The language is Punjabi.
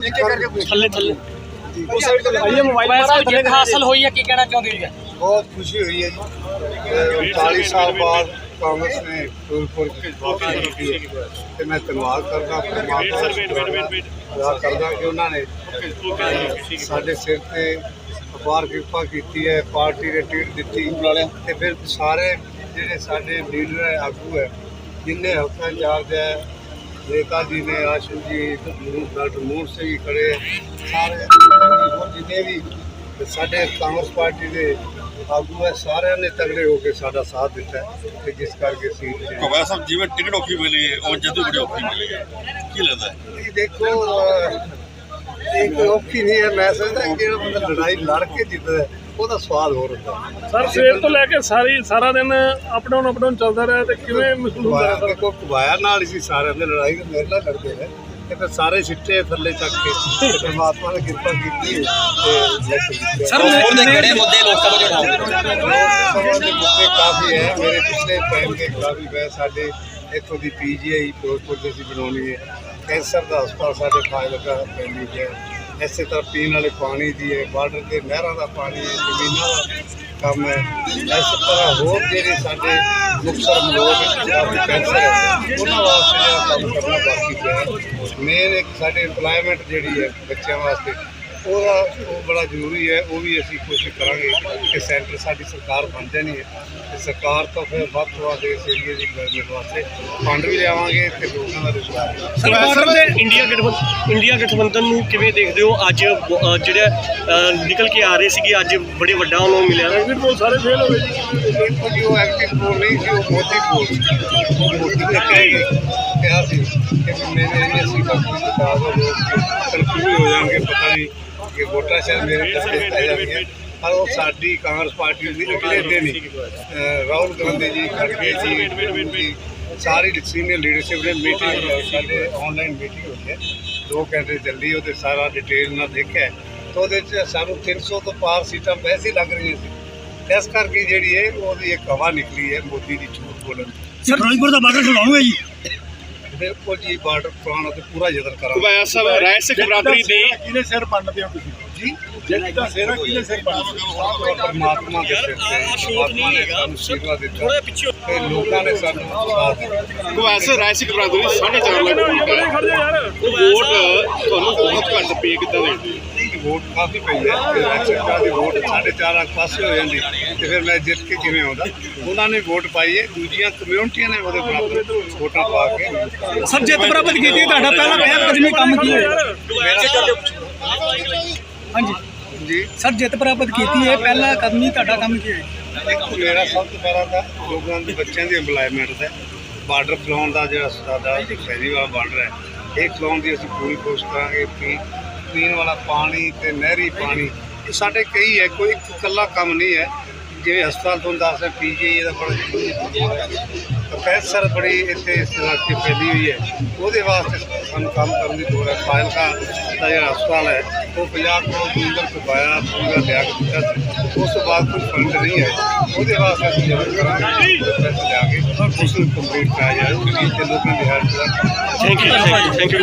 ਥੱਲੇ ਥੱਲੇ। ਉਸ ਸਾਈਡ ਤੇ ਆਈਏ ਮੋਬਾਈਲ ਮਾਰਾ ਜਿੱਤ ਹਾਸਲ ਹੋਈ ਹੈ ਕੀ ਕਹਿਣਾ ਚਾਹੁੰਦੇ ਜੀ? ਬਹੁਤ ਖੁਸ਼ੀ ਹੋਈ ਹੈ ਜੀ। 40 ਸਾਲ ਬਾਅਦ ਕਾਂਗਰਸ ਨੇ ਫਿਰੋਜ਼ਪੁਰ ਵਿੱਚ ਵਾਪਸ ਕੀਤੀ। ਹੈ ਤੇ ਮੈਂ ਧੰਨਵਾਦ ਕਰਦਾ ਪਰਮਾਤਮਾ ਕਰਦਾ ਕਿ ਉਹਨਾਂ ਨੇ ਸਾਡੇ ਸਿਰ ਤੇ ਅਪਾਰ ਕਿਰਪਾ ਕੀਤੀ ਹੈ ਪਾਰਟੀ ਨੇ ਟਿਕਟ ਦਿੱਤੀ। ਤੇ ਫਿਰ ਸਾਰੇ ਜਿਹੜੇ ਸਾਡੇ ਲੀਡਰ ਹੈ ਆਗੂ ਹੈ ਜਿੰਨੇ ਹਲਕਾ ਇੰਚਾਰਜ ਹੈ ਨੇਤਾ ਜੀ ਨੇ ਆਸ਼ੂ ਜੀ ਡਾਕਟਰ ਮੋਹਨ ਸਿੰਘ ਖੜੇ ਸਾਰੇ ਹੋਰ ਜਿੰਨੇ ਵੀ ਸਾਡੇ ਕਾਂਗਰਸ ਪਾਰਟੀ ਦੇ ਆਗੂ ਹੈ ਸਾਰਿਆਂ ਨੇ ਤਗੜੇ ਹੋ ਕੇ ਸਾਡਾ ਸਾਥ ਦਿੱਤਾ ਤੇ ਜਿਸ ਕਰਕੇ ਜਿਹੜੀ- ਕਵਾਇਆ ਸਾਹਿਬ ਜਿਵੇਂ ਟਿਕਟ ਔਖੀ ਮਿਲੀ ਉਹ ਜਦੋਂ ਬੜੀ ਔਖੀ ਮਿਲੀ ਕੀ ਲੱਗਦਾ ਦੇਖੋ ਇਹ ਕੋਈ ਔਖੀ ਨਹੀਂ ਹੈ ਮੈਂ ਸਮਝਦਾ ਕਿ ਜਿਹੜਾ ਬੰਦਾ ਲੜਾਈ ਲੜ ਕੇ ਜਿੱਤਦਾ ਹੈ, ਉਹਦਾ ਸਵਾਦ ਹੋਰ ਹੁੰਦਾ। ਹੈ ਸਰ ਸਵੇਰ ਤੋਂ ਲੈ ਕੇ ਸਾਰੀ ਸਾਰਾ ਦਿਨ ਅਪ ਡਾਊਨ ਅਪ ਡਾਊਨ ਚੱਲਦਾ ਰਿਹਾ ਤੇ ਕਿਵੇਂ ਮਹਿਸੂਸ ਹੁੰਦਾ ਕੁਵਾਇਆ ਰਿਹਾ ਦੇਖੋ ਕੁਵਾਇਆ ਨਾਲ ਹੀ ਸੀ ਸਾਰਿਆਂ ਦੇ ਲੜਾਈ ਤੇ ਮੇਰੇ ਨਾਲ ਲੜਦੇ ਨੇ ਤੇ ਸਾਰੇ ਸਿੱਟੇ ਥੱਲੇ ਚੱਕ ਕੇ ਪਰਮਾਤਮਾ ਨੇ ਕਿਰਪਾ ਕੀਤੀ ਤੇ ਸਰ, ਹੋਰ ਦੇ ਕਿਹੜੇ ਮੁੱਦੇ ਲੋਕ ਸਭਾ ਦੇ ਕਾਫੀ ਹੈ ਮੇਰੇ ਪਿਛਲੇ ਟਾਈਮ ਦੇ ਕਾਫੀ ਹੈ ਸਾਡੇ ਇੱਥੋਂ ਦੀ ਪੀਜੀਆਈ ਫਿਰੋਜ਼ਪੁਰ ਦੇ ਅਸੀਂ ਬਣਾਉਣੀ ਹੈ। ਕੈਂਸਰ ਦਾ ਹਸਪਤਾਲ ਸਾਡੇ ਫਾਇਲ ਲਗਾ ਪੈਂਦੀ ਹੈ। ਇਸੇ ਤਰ੍ਹਾਂ ਪੀਣ ਵਾਲੇ ਪਾਣੀ ਦੀ ਹੈ, ਬਾਰਡਰ ਤੇ ਨਹਿਰਾਂ ਦਾ ਪਾਣੀ ਹੈ, ਜ਼ਮੀਨਾਂ ਦਾ ਕੰਮ ਹੈ। ਇਸ ਤਰ੍ਹਾਂ ਹੋਰ ਜਿਹੜੇ ਸਾਡੇ ਮੁਕਤਸਰ ਮਲੋਟ ਵਿੱਚ ਕੈਂਸਰ ਹੈ, ਉਹਨਾਂ ਵਾਸਤੇ ਜਿਹੜਾ ਕੰਮ ਕਰਨਾ ਬਾਕੀ ਪਿਆ ਮੇਨ ਇੱਕ ਸਾਡੇ EMPLOYMENT ਜਿਹੜੀ ਹੈ, ਬੱਚਿਆਂ ਵਾਸਤੇ ਉਹਦਾ ਉਹ ਬੜਾ ਜ਼ਰੂਰੀ ਹੈ ਉਹ ਵੀ ਅਸੀਂ ਕੋਸ਼ਿਸ਼ ਕਰਾਂਗੇ ਕਿ ਸੈਂਟਰ ਸਾਡੀ ਸਰਕਾਰ ਬਣ ਜਾਣੀ ਹੈ ਤੇ ਸਰਕਾਰ ਤੋਂ ਫਿਰ ਵੱਧ ਤੋਂ ਵੱਧ ਇਸ ਏਰੀਏ ਦੀ ਡਿਵੈਲਪਮੈਂਟ ਵਾਸਤੇ ਫੰਡ ਵੀ ਲਿਆਵਾਂਗੇ ਤੇ ਲੋਕਾਂ ਦਾ ਰੁਜ਼ਗਾਰ ਵੀ ਸਰ ਬਾਰਡਰ ਤੇ ਇੰਡੀਆ ਗਠਬੰਧਨ ਇੰਡੀਆ ਗਠਬੰਧਨ ਨੂੰ ਕਿਵੇਂ ਦੇਖਦੇ ਹੋ ਅੱਜ ਜਿਹੜੇ ਨਿਕਲ ਕੇ ਆ ਰਹੇ ਸੀਗੇ ਅੱਜ ਬੜੇ ਵੱਡਾ ਉਹਨੂੰ ਮਿਲਿਆ ਐਗਜ਼ਿਟ ਪੋਲ ਸਾਰੇ ਫੇਲ ਹੋ ਗਏ ਜੀ ਉਹ ਐਕਟਿਵ ਪੋਲ ਨਹੀਂ ਸੀ ਉਹ ਮੋਦੀ ਸੀ ਉਹ ਮੋਦੀ ਨੇ ਕਿਹਾ ਸੀ ਕਿ ਮੇਰੇ ਇਹ ਪੂਰੀ ਬਤਾ ਦੋ ਲੋਕ ਕਨਫਿਊਜ਼ ਹੋ ਜਾਣਗੇ, ਪਤਾ ਨਹੀਂ ਕਿ ਵੋਟਾਂ ਸ਼ਾਇਦ ਮੇਰੇ ਪਾਸੇ ਪੈ ਜਾਣਗੀਆਂ। ਪਰ ਉਹ ਸਾਡੀ ਕਾਂਗਰਸ ਪਾਰਟੀ ਦੀ ਅਗਲੇ ਦਿਨ ਹੀ ਰਾਹੁਲ ਗਾਂਧੀ ਜੀ ਖੜਗੇ ਜੀ ਸਾਰੀ ਸੀਨੀਅਰ ਲੀਡਰਸ਼ਿਪ ਨੇ ਮੀਟਿੰਗ ਸਾਡੇ ਆਨਲਾਈਨ ਮੀਟਿੰਗ ਹੋਈ ਹੈ। ਦੋ ਘੰਟੇ ਚੱਲੀ, ਉਹਦੇ ਸਾਰਾ ਡਿਟੇਲ ਨਾਲ ਦੇਖਿਆ ਤਾਂ ਉਹਦੇ ਚ ਸਾਨੂੰ 300 ਤੋਂ ਪਾਰ ਸੀਟਾਂ ਵੈਸੇ ਲੱਗ ਰਹੀਆਂ ਸੀ। ਇਸ ਕਰਕੇ ਜਿਹੜੀ ਹੈ ਉਹਦੀ ਇੱਕ ਹਵਾ ਨਿਕਲੀ ਹੈ ਮੋਦੀ ਦੀ ਝੂਠ ਬੋਲਣ ਸਰ, ਫਿਰੋਜ਼ਪੁਰ ਦਾ ਬਾਰਡਰ ਛੁਡਾਉਂਗੇ ਜੀ। ਬਿਲਕੁਲ ਜੀ ਬਾਰਡਰ ਪੁਰਾਣਾ ਤੇ ਪੂਰਾ ਯਤਨ ਕਰਾਂਗੇ। ਕਵਾਇਆ ਸਾਹਿਬ ਰਾਏ ਸਿੱਖ ਬਰਾਦਰੀ ਦੀ। ਕਿਹਨੇ ਸਿਰ ਪੰਨਦੇ ਹੋ ਤੁਸੀਂ? ਜੀ ਦਾ ਸਿਰ ਕਿਹਨੇ ਸਿਰ ਪੰਨਦੇ ਹੋ ਪਰਮਾਤਮਾ ਦੇ ਸਿਰ ਤੇ ਪਰਮਾਤਮਾ ਨੇ ਸਾਨੂੰ ਸਿਰਵਾ ਦਿੱਤਾ। ਤੇ ਲੋਕਾਂ ਨੇ ਸਾਨੂੰ ਸਾਥ ਦਿੱਤਾ। ਕਵਾਇਆ ਸਾਹਿਬ ਰਾਏ ਸਿੱਖ ਬਰਾਦਰੀ 4.5 ਲੱਖ ਵੋਟ ਹੈ ਖੜ ਜਾ ਯਾਰ। ਉਹ ਵੋਟ ਤੁਹਾਨੂੰ ਬਹੁਤ ਘੱਟ ਪਈ ਕਿੱਦਾਂ ਦੇ ਦੀ ਵੋਟ ਕਾਫੀ ਪਈ ਹੈ ਤੇ ਐਕਸਟਰਾ ਦੀ ਵੋਟ ਸਾਢੇ ਚਾਰ ਲੱਖ ਪਾਸੇ ਹੋ ਜਾਂਦੀ ਤੇ ਫਿਰ ਮੈਂ ਜਿੱਤ ਕੇ ਕਿਵੇਂ ਆਉਂਦਾ? ਉਹਨਾਂ ਨੇ ਵੋਟ ਪਾਈ ਹੈ ਦੂਜੀਆਂ ਕਮਿਊਨਿਟੀਆਂ ਨੇ ਉਹਦੇ ਬਰਾਬਰ ਵੋਟਾਂ ਪਾ ਕੇ। ਸਰ ਜਿੱਤ ਪ੍ਰਾਪਤ ਕੀਤੀ ਤੁਹਾਡਾ ਪਹਿਲਾ ਪਹਿਲ ਕਦਮੀ ਕੰਮ ਕੀ ਹੈ ਹਾਂਜੀ। ਜੀ। ਸਰ ਜਿੱਤ ਪ੍ਰਾਪਤ ਕੀਤੀ ਹੈ ਪਹਿਲਾ ਕਦਮੀ ਤੁਹਾਡਾ ਕੰਮ ਕੀ ਹੈ? ਮੇਰਾ ਸਭ ਤੋਂ ਪਹਿਲਾਂ ਤਾਂ ਲੋਕਾਂ ਦੇ ਬੱਚਿਆਂ ਦੀ EMPLOYMENT ਦਾ ਬਾਰਡਰ ਖਲਾਉਣ ਦਾ ਜਿਹੜਾ ਸਾਡਾ ਵਾਲਾ ਬਾਰਡਰ ਹੈ ਇਹ ਖਲਾਉਣ ਦੀ ਅਸੀਂ ਪੂਰੀ ਕੋਸ਼ਿਸ਼ ਕਰਾਂਗੇ ਪੀ ਪੀਣ ਵਾਲਾ ਪਾਣੀ ਤੇ ਨਹਿਰੀ ਪਾਣੀ, ਇਹ ਸਾਡੇ ਕਈ ਹੈ, ਕੋਈ ਇੱਕ ਇਕੱਲਾ ਕੰਮ ਨਹੀਂ ਹੈ। ਜਿਵੇਂ ਹਸਪਤਾਲ ਤੋਂ ਦੱਸ ਪੀਜੀਆਈ ਦਾ ਬੜਾ ਜ਼ਰੂਰੀ ਬੜੀ ਇੱਥੇ ਇਸ ਇਲਾਕੇ ਫੈਲੀ ਹੋਈ ਹੈ। ਉਹਦੇ ਵਾਸਤੇ ਸਾਨੂੰ ਕੰਮ ਕਰਨ ਦੀ ਲੋੜ ਹੈ। ਫਾਇਲਕਾ ਦਾ ਜਿਹੜਾ ਹਸਪਤਾਲ ਹੈ, ਉਹ ਪੰਜਾਬ ਤੋਂ ਦੂਰ ਕਰਵਾਇਆ ਪੂਰਾ ਲਿਆ ਕੇ ਦਿੱਤਾ ਸੀ। ਉਸ ਤੋਂ ਬਾਅਦ ਕੋਈ ਫੰਡ ਨਹੀਂ ਹੈ। ਉਹਦੇ ਵਾਸਤੇ ਅਸੀਂ ਜ਼ਰੂਰ ਕਰਾਂਗੇ ਪੈਸੇ ਲਿਆ ਕੇ, ਉਸ ਨੂੰ ਕੰਪਲੀਟ ਕਰਾਇਆ ਜਾਏ ਗਰੀਬ ਲੋਕਾਂ ਦੀ ਹੈਲਪ ਦਾ ਥੈਂਕ ਯੂ ਥੈਂਕ ਯੂ